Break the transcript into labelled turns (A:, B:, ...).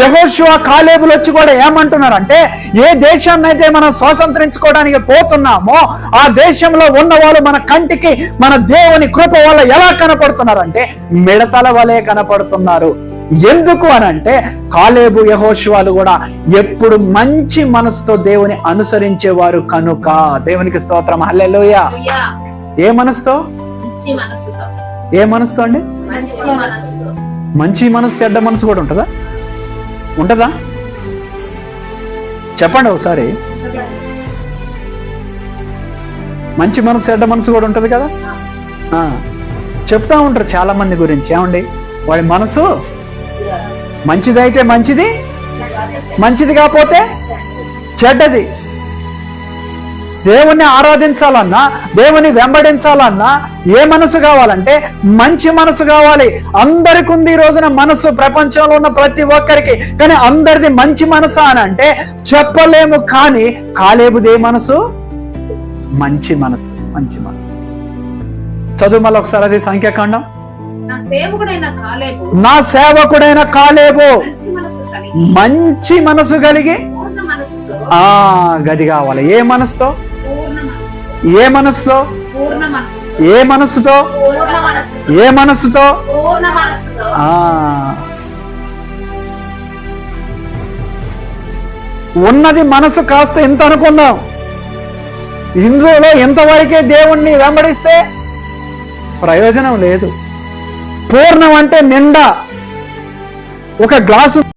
A: యహోశివ కాలేబులు వచ్చి కూడా ఏమంటున్నారంటే ఏ దేశాన్ని అయితే మనం స్వాతంత్రించుకోవడానికి పోతున్నామో ఆ దేశంలో ఉన్న వాళ్ళు మన కంటికి మన దేవుని కృప వల్ల ఎలా కనపడుతున్నారంటే మిడతల వలె కనపడుతున్నారు. ఎందుకు అని అంటే కాలేబు యహోశివాలు కూడా ఎప్పుడు మంచి మనసుతో దేవుని అనుసరించేవారు కనుక. దేవునికి స్తోత్రం. హల్లెలూయ. ఏ మనసుతో? ఏ మనసుతో అండి?
B: మంచి
A: మనసు చెడ్డ మనసు కూడా ఉంటుందా? ఉంటుందా? చెప్పండి ఒకసారి. మంచి మనసు చెడ్డ మనసు కూడా ఉంటుంది కదా? ఆ, చెప్తా ఉంటారు చాలా మంది గురించి. ఏమండి? వాడి మనసు మంచిదైతే మంచిది మంచిది కాకపోతే చెడ్డది. దేవుణ్ణి ఆరాధించాలన్నా దేవుని వెంబడించాలన్నా ఏ మనసు కావాలంటే మంచి మనసు కావాలి. అందరికి ఉంది ఈ రోజున మనసు. ప్రపంచంలో ఉన్న ప్రతి ఒక్కరికి. కానీ అందరిది మంచి మనసు అని అంటే చెప్పలేము కానీ కాలేబుదే మనసు. మంచి మనసు మంచి మనసు. చదువు మళ్ళీ ఒకసారి అది సంఖ్యాకాండం
B: నా సేవకుడైన కాలేబు.
A: నా సేవకుడైన కాలేబు.
B: మంచి మనసు కలిగి.
A: ఆ గది కావాలి. ఏ మనసుతో? ఏ మనసుతో ఏ మనసుతో ఏ మనసుతో ఉన్నది మనసు కాస్త ఇంత అనుకుందాం. ఇందులో ఎంతవరకే దేవుణ్ణి వెంబడిస్తే ప్రయోజనం లేదు. పూర్ణం అంటే నిండా. ఒక గ్లాసు